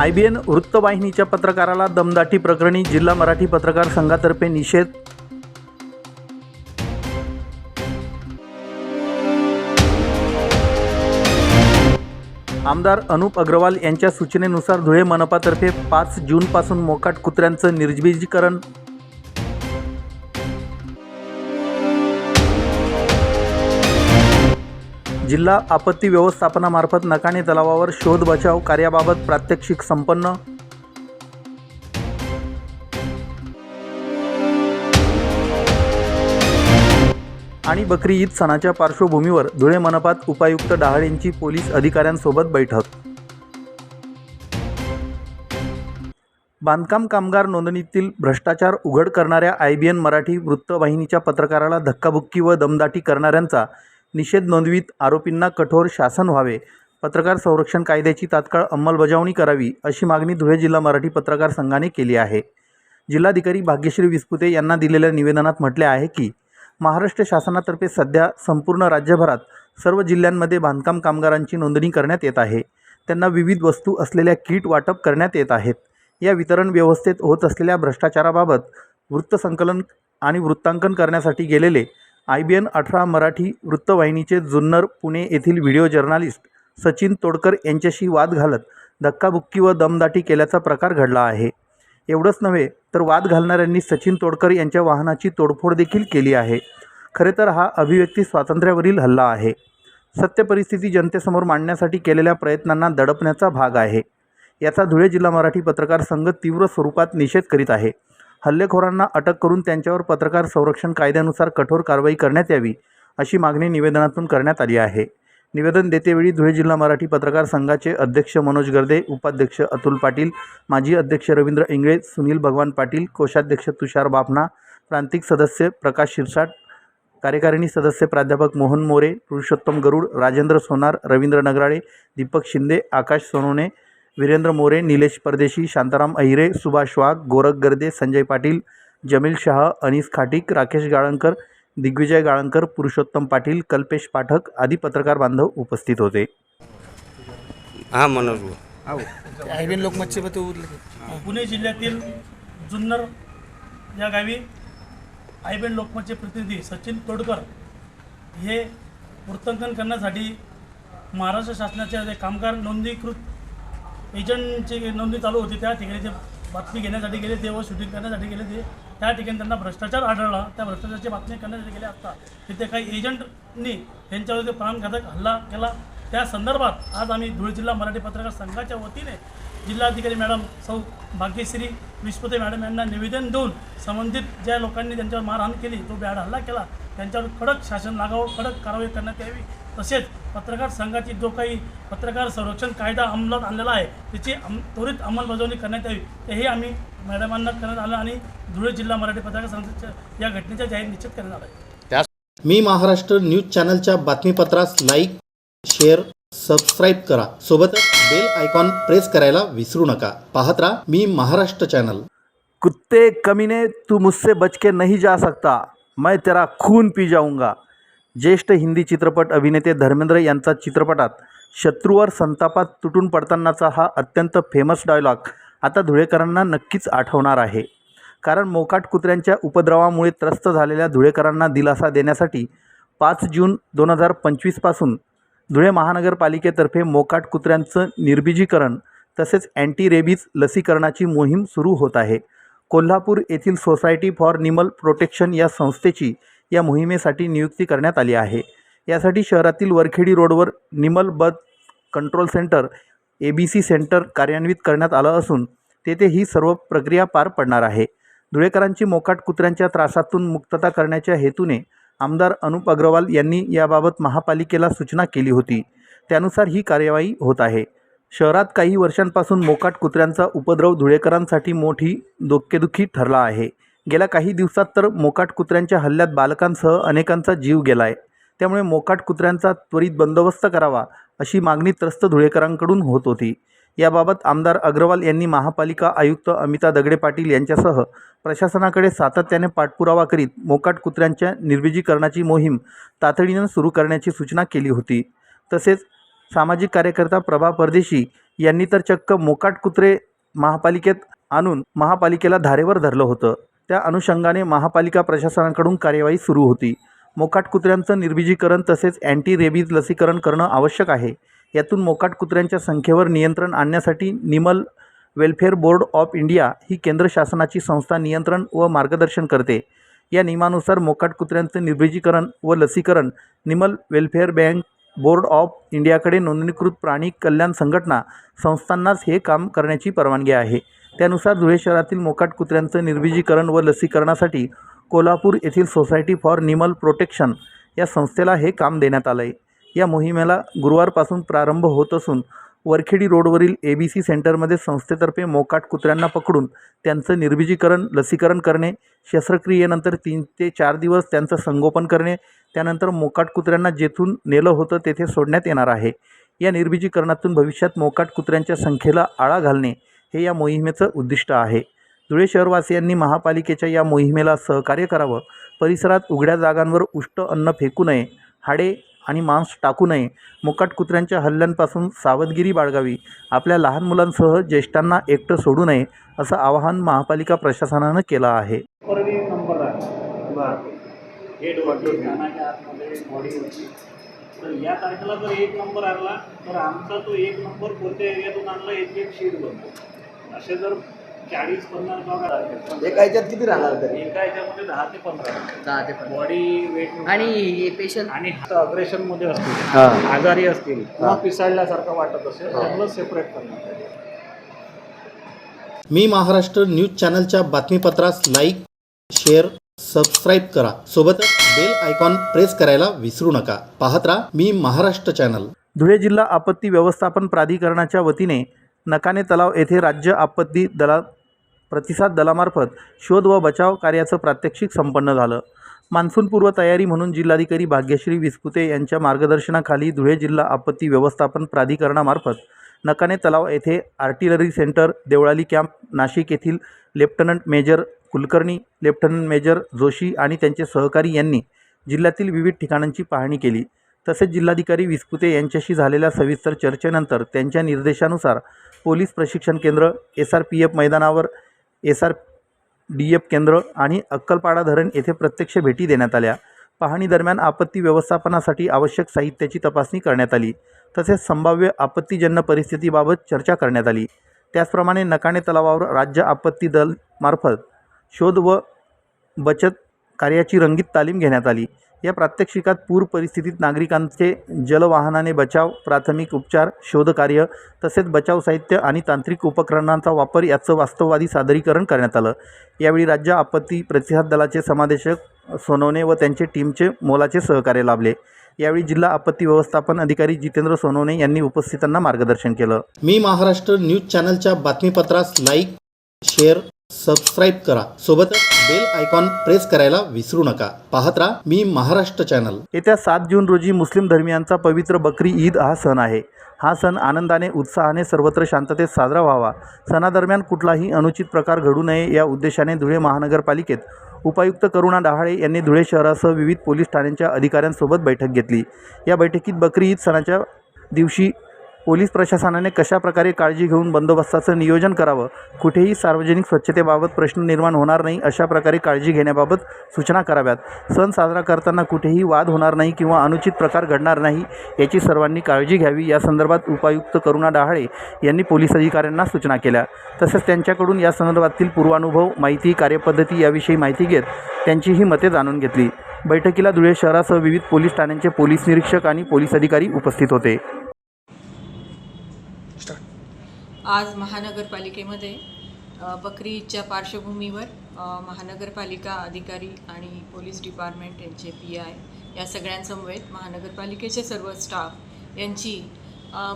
I B N वृत्तवाहिनीच्या पत्रकाराला दमदाटी प्रकरणी जिल्हा मराठी पत्रकार संघातर्फे निषेध. आमदार अनुप अग्रवाल यांच्या सूचनेनुसार धुळे मनपातर्फे पाच जूनपासून मोकाट कुत्र्यांचं निर्जबीजीकरण. जिल्हा आपत्ती व्यवस्थापनामार्फत नकाणे तलावावर शोध बचाव कार्याबाबत प्रात्यक्षिक संपन्न. आणि बकरी ईद सणाच्या पार्श्वभूमीवर धुळे मनपात उपायुक्त डहाळेंची पोलीस अधिकाऱ्यांसोबत बैठक. बांधकाम कामगार नोंदणीतील भ्रष्टाचार उघड करणाऱ्या आय बी एन मराठी वृत्तवाहिनीच्या पत्रकाराला धक्काबुक्की व दमदाटी करणाऱ्यांचा निषेध नोंदवीत आरोपींना कठोर शासन व्हावे. पत्रकार संरक्षण कायद्याची तात्काळ अंमलबजावणी करावी अशी मागणी धुळे जिल्हा मराठी पत्रकार संघाने केली आहे. जिल्हाधिकारी भाग्यश्री विस्पुते यांना दिलेल्या निवेदनात म्हटले आहे की महाराष्ट्र शासनातर्फे सध्या संपूर्ण राज्यभरात सर्व जिल्ह्यांमध्ये बांधकाम कामगारांची नोंदणी करण्यात येत आहे. त्यांना विविध वस्तू असलेल्या किट वाटप करण्यात येत आहेत. या वितरण व्यवस्थेत होत असलेल्या भ्रष्टाचाराबाबत वृत्तसंकलन आणि वृत्तांकन करण्यासाठी गेलेले आय बी एन अठरा मराठी वृत्तवाहिनीचे जुन्नर पुणे येथील व्हिडिओ जर्नालिस्ट सचिन तोडकर यांच्याशी वाद घालत धक्काबुक्की व दमदाटी केल्याचा प्रकार घडला आहे. एवढंच नव्हे तर वाद घालणाऱ्यांनी सचिन तोडकर यांच्या वाहनाची तोडफोड देखील केली आहे. खरे तर हा अभिव्यक्ती स्वातंत्र्यावरील हल्ला आहे. सत्य परिस्थिती जनतेसमोर मांडण्यासाठी केलेल्या प्रयत्नांना दडपण्याचा भाग आहे. याचा धुळे जिल्हा मराठी पत्रकार संघ तीव्र स्वरूपात निषेध करीत आहे. हल्लेखोरांना अटक करून त्यांच्यावर पत्रकार संरक्षण कायद्यानुसार कठोर कारवाई करण्यात यावी अशी मागणी निवेदनातून करण्यात आली आहे. निवेदन देतेवेळी धुळे जिल्हा मराठी पत्रकार संघाचे अध्यक्ष मनोज गर्दे उपाध्यक्ष अतुल पाटील माजी अध्यक्ष रवींद्र इंगळे सुनील भगवान पाटील कोषाध्यक्ष तुषार बापना प्रांतिक सदस्य प्रकाश शिरसाट कार्यकारिणी सदस्य प्राध्यापक मोहन मोरे पुरुषोत्तम गरुड राजेंद्र सोनार रवींद्र नगराळे दीपक शिंदे आकाश सोनोने वीरेंद्र मोरे निलेश परदेशी शांताराम अहिरे सुभाष वाघ गोरख गर्दे संजय पाटील जमील शाह अनिस खाटीक राकेश गाळणकर दिग्विजय गाळणकर पुरुषोत्तम पाटील कल्पेश पाठक आदी पत्रकार बांधव उपस्थित होते. हां मनोज उरले पुणे जिल्ह्यातील जुन्नर या गावी आयबेन लोकमतचे प्रतिनिधी सचिन तोडकर हे वृत्तांकन करण्यासाठी महाराष्ट्र शासनाच्या जे कामगार नोंदणीकृत एजंटची नोंदणी चालू होती त्या ठिकाणी ते बातमी घेण्यासाठी गेले ते व शूटिंग करण्यासाठी गेले ते त्या ठिकाणी त्यांना भ्रष्टाचार आढळला. त्या भ्रष्टाचाराची बातमी करण्यासाठी गेले असता तिथे काही एजंटनी त्यांच्यावरती प्राणघातक हल्ला केला. त्या संदर्भात आज आम्ही धुळे जिल्हा मराठी पत्रकार संघाच्या वतीने जिल्हाधिकारी मॅडम सौ भाग्यश्री विश्वते मॅडम यांना निवेदन देऊन संबंधित ज्या लोकांनी त्यांच्यावर मारहाण केली तो बॅड हल्ला केला. त्यांच्यावर कडक शासन लागावं कडक कारवाई करण्यात यावी. तसेच पत्रकार संघाची जो काही पत्रकार संरक्षण कायदा अंमलात आणलेला आहे त्याची अम त्वरित अंमलबजावणी करण्यात यावी. तेही आम्ही मॅडमांना करण्यात आलं आणि धुळे जिल्हा मराठी पत्रकार संघाच्या या घटनेचा जाहीर निश्चित करण्यात आला आहे मी महाराष्ट्र न्यूज चॅनलच्या बातमीपत्रास लाईक शेअर सबस्क्राईब करा. सोबतच बेल आयकॉन प्रेस करायला विसरू नका. पाहत राहा मी महाराष्ट्र चॅनल कुत्ते कमीने तू मुझसे बच के नहीं जा सकता. मैं तेरा खून पी जाऊंगा. ज्येष्ठ हिंदी चित्रपट अभिनेते धर्मेंद्र यांचा चित्रपटात शत्रूवर संतापात तुटून पडतानाचा हा अत्यंत फेमस डायलॉग आता धुळेकरांना नक्कीच आठवणार आहे. कारण मोकाट कुत्र्यांच्या उपद्रवामुळे त्रस्त झालेल्या धुळेकरांना दिलासा देण्यासाठी पाच जून दोन हजार पंचवीसपासून धुळे महानगरपालिकेतर्फे मोकाट कुत्र्यांचं निर्बिजीकरण तसेच अँटी रेबीज लसीकरणाची मोहीम सुरू होत आहे. कोल्हापूर येथील सोसायटी फॉर निमल प्रोटेक्शन या संस्थेची या मोहिमेसाठी नियुक्ती करण्यात आली आहे. यासाठी शहरातील वरखेडी रोडवर animal birth control centre A B C centre कार्यान्वित करण्यात आलं असून तेथे ही सर्व प्रक्रिया पार पडणार आहे. धुळेकरांची मोकाट कुत्र्यांच्या त्रासातून मुक्तता करण्याच्या हेतूने आमदार अनुप अग्रवाल यांनी याबाबत महापालिकेला सूचना केली होती. त्यानुसार ही कार्यवाही होत आहे. शहरात काही वर्षांपासून मोकाट कुत्र्यांचा उपद्रव धुळेकरांसाठी मोठी डोकेदुखी ठरला आहे. गेल्या काही दिवसात तर मोकाट कुत्र्यांच्या हल्ल्यात बालकांसह अनेकांचा जीव गेला आहे त्यामुळे मोकाट कुत्र्यांचा त्वरित बंदोबस्त करावा अशी मागणी त्रस्त धुळेकरांकडून होत होती. याबाबत आमदार अग्रवाल यांनी महापालिका आयुक्त अमिता दगडे पाटील यांच्यासह प्रशासनाकडे सातत्याने पाठपुरावा करीत मोकाट कुत्र्यांच्या निर्विजीकरणाची मोहीम तातडीनं सुरू करण्याची सूचना केली होती. तसेच सामाजिक कार्यकर्ता प्रभा परदेशी यांनी तर चक्क मोकाट कुत्रे महापालिकेत आणून महापालिकेला धारेवर धरलं होतं. त्या अनुषंगाने महापालिका प्रशासनाकडून कार्यवाही सुरू होती. मोकाट कुत्र्यांचं निर्विजीकरण तसेच अँटी रेबीज लसीकरण करणं आवश्यक आहे. यातून मोकाट कुत्र्यांच्या संख्येवर नियंत्रण आणण्यासाठी animal welfare board of India ही केंद्र शासनाची संस्था नियंत्रण व मार्गदर्शन करते. या नियमानुसार मोकाट कुत्र्यांचं निर्बीजीकरण व लसीकरण animal welfare bank board of इंडियाकडे नोंदणीकृत प्राणी कल्याण संघटना संस्थांनाच हे काम करण्याची परवानगी आहे. त्यानुसार धुळे शहरातील मोकाट कुत्र्यांचं निर्बीजीकरण व लसीकरणासाठी कोल्हापूर येथील सोसायटी फॉर निमल प्रोटेक्शन या संस्थेला हे काम देण्यात आलं आहे या मोहिमेला गुरुवारपासून प्रारंभ होत असून वरखेडी रोडवरील ए बी सी सेंटरमध्ये संस्थेतर्फे मोकाट कुत्र्यांना पकडून त्यांचं निर्बीजीकरण लसीकरण करणे शस्त्रक्रियेनंतर तीन ते चार दिवस त्यांचं संगोपन करणे त्यानंतर मोकाट कुत्र्यांना जेथून नेलं होतं तेथे सोडण्यात येणार आहे. या निर्बीजीकरणातून भविष्यात मोकाट कुत्र्यांच्या संख्येला आळा घालणे हे या मोहिमेचं उद्दिष्ट आहे. धुळे शहरवासियांनी महापालिकेच्या या मोहिमेला सहकार्य करावं परिसरात उघड्या जागांवर उष्ट अन्न फेकू नये हाडे आणि मांस टाकू नये. मुकाट कुत्र्यांच्या हल्ल्यांपासून सावधगिरी बाळगावी. आपल्या लहान मुलांसह ज्येष्ठांना एकटं सोडू नये असं आवाहन महापालिका प्रशासनानं केलं आहे. तर या तारखेला जर एक नंबर आणला तर आमचा तो एक नंबर कोणत्या एरियातून आणला? एक एक शीट बनतो. असे जर चाळीस पन्नास भाग एका ह्याच्यात किती राहणार तरी? एका याच्यामध्ये दहा ते पंधरा. दहा ते पंधरा. बॉडी वेट आणि पेशंट आणि अग्रेशनमध्ये असतील. आजारी असतील. किंवा पिसाळल्यासारखं वाटत असेल त्यांना सेपरेट येईल. मी महाराष्ट्र न्यूज चॅनलच्या बातमीपत्रास लाईक शेअर सबस्क्राईब करा. सोबतच बेल आयकॉन प्रेस करायला विसरू नका. पाहत राहा मी महाराष्ट्र चॅनल. धुळे जिल्हा आपत्ती व्यवस्थापन प्राधिकरणाच्या वतीने नकाने तलाव येथे राज्य आपत्ती दला प्रतिसाद दलामार्फत शोध व बचाव कार्याचं प्रात्यक्षिक संपन्न झालं. मान्सूनपूर्व तयारी म्हणून जिल्हाधिकारी भाग्यश्री विस्पुते यांच्या मार्गदर्शनाखाली धुळे जिल्हा आपत्ती व्यवस्थापन प्राधिकरणामार्फत नकाने तलाव येथे artillery centre Devlali camp Nashik येथील lieutenant major Kulkarni lieutenant major Joshi आणि त्यांचे सहकारी यांनी जिल्ह्यातील विविध ठिकाणांची पाहणी केली. तसेच जिल्हाधिकारी विस्पुते यांच्याशी झालेल्या सविस्तर चर्चेनंतर त्यांच्या निर्देशानुसार पोलीस प्रशिक्षण केंद्र एस आर पी एफ मैदानावर एस आर डी एफ केंद्र आणि अक्कलपाडा धरण येथे प्रत्यक्ष भेटी देण्यात आल्या. पाहणी दरम्यान आपत्ती व्यवस्थापनासाठी आवश्यक साहित्याची तपासणी करण्यात आली. तसेच संभाव्य आपत्तीजन्य परिस्थितीबाबत चर्चा करण्यात आली. त्याचप्रमाणे नकाणे तलावावर राज्य आपत्ती दल मार्फत शोध व बचत कार्याची रंगीत तालीम घेण्यात आली. या प्रात्यक्षिकात पूर परिस्थितीत नागरिकांचे जलवाहनाने बचाव प्राथमिक उपचार शोधकार्य तसेच बचाव साहित्य आणि तांत्रिक उपकरणांचा वापर याचं वास्तववादी सादरीकरण करण्यात आलं. यावेळी राज्य आपत्ती प्रतिसाद दलाचे समादेशक सोनवणे व त्यांचे टीमचे मोलाचे सहकार्य लाभले. यावेळी जिल्हा आपत्ती व्यवस्थापन अधिकारी जितेंद्र सोनवणे यांनी उपस्थितांना मार्गदर्शन केलं. मी महाराष्ट्र न्यूज चॅनलच्या बातमीपत्रास लाईक शेअर सबस्क्राईब करा. सोबतच बेल आयकॉन प्रेस करायला विसरू नका. पाहत राहा मी महाराष्ट्र चॅनल येत्या सात जून रोजी मुस्लिम धर्मियांचा पवित्र बकरी ईद हा सण आहे. हा सण आनंदाने उत्साहाने सर्वत्र शांततेत साजरा व्हावा. सणादरम्यान कुठलाही अनुचित प्रकार घडू नये या उद्देशाने धुळे महानगरपालिकेत उपायुक्त करुणा डहाळे यांनी धुळे शहरासह विविध पोलीस ठाण्यांच्या अधिकाऱ्यांसोबत बैठक घेतली. या बैठकीत बकरी ईद सणाच्या दिवशी पोलीस प्रशासनाने कशाप्रकारे काळजी घेऊन बंदोबस्ताचं नियोजन करावं? कुठेही सार्वजनिक स्वच्छतेबाबत प्रश्न निर्माण होणार नाही अशा प्रकारे काळजी घेण्याबाबत सूचना कराव्यात. सण साजरा करताना कुठेही वाद होणार नाही किंवा अनुचित प्रकार घडणार नाही याची सर्वांनी काळजी घ्यावी. या संदर्भात उपायुक्त करुणा डहाळे यांनी पोलीस अधिकाऱ्यांना सूचना केल्या. तसेच त्यांच्याकडून या संदर्भातील पूर्वानुभव माहिती कार्यपद्धती याविषयी माहिती घेत त्यांचीही मते जाणून घेतली. बैठकीला धुळे शहरासह विविध पोलीस ठाण्यांचे पोलीस निरीक्षक आणि पोलीस अधिकारी उपस्थित होते. आज महानगरपालिकेमध्ये बकरी ईदच्या पार्श्वभूमीवर महानगरपालिका अधिकारी आणि पोलीस डिपार्टमेंट यांचे पी आय या सगळ्यांसमवेत महानगरपालिकेचे सर्व स्टाफ यांची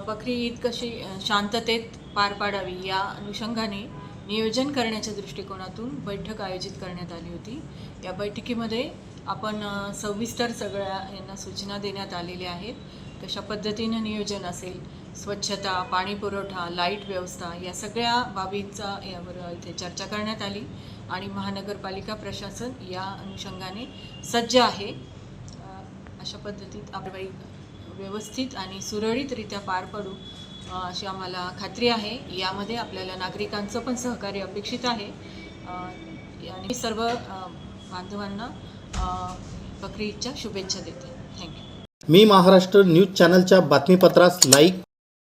बकरी ईद कशी शांततेत पार पाडावी या अनुषंगाने नियोजन करण्याच्या दृष्टिकोनातून बैठक आयोजित करण्यात आली होती. या बैठकीमध्ये आपण सविस्तर सगळ्या यांना सूचना देण्यात आलेल्या आहेत. कशा पद्धतीनं नियोजन असेल स्वच्छता पाणी पुरवठा लाइट व्यवस्था या सगळ्या बाबींचा यावर इथे चर्चा करण्यात आली आणि महानगरपालिका प्रशासन या अनुषंगाने सज्ज आहे. अशा पद्धतीत आपण व्यवस्थित आणि सुरळीतरित्या पार पडू अशी आम्हाला खात्री आहे. यामध्ये आपल्याला नागरिकांचं पण सहकार्य अपेक्षित आहे. आणि सर्व बांधवांना अ, बकरी ईदच्या शुभेच्छा देते. थँक्यू मी महाराष्ट्र न्यूज चॅनलच्या बातमीपत्रास लाईक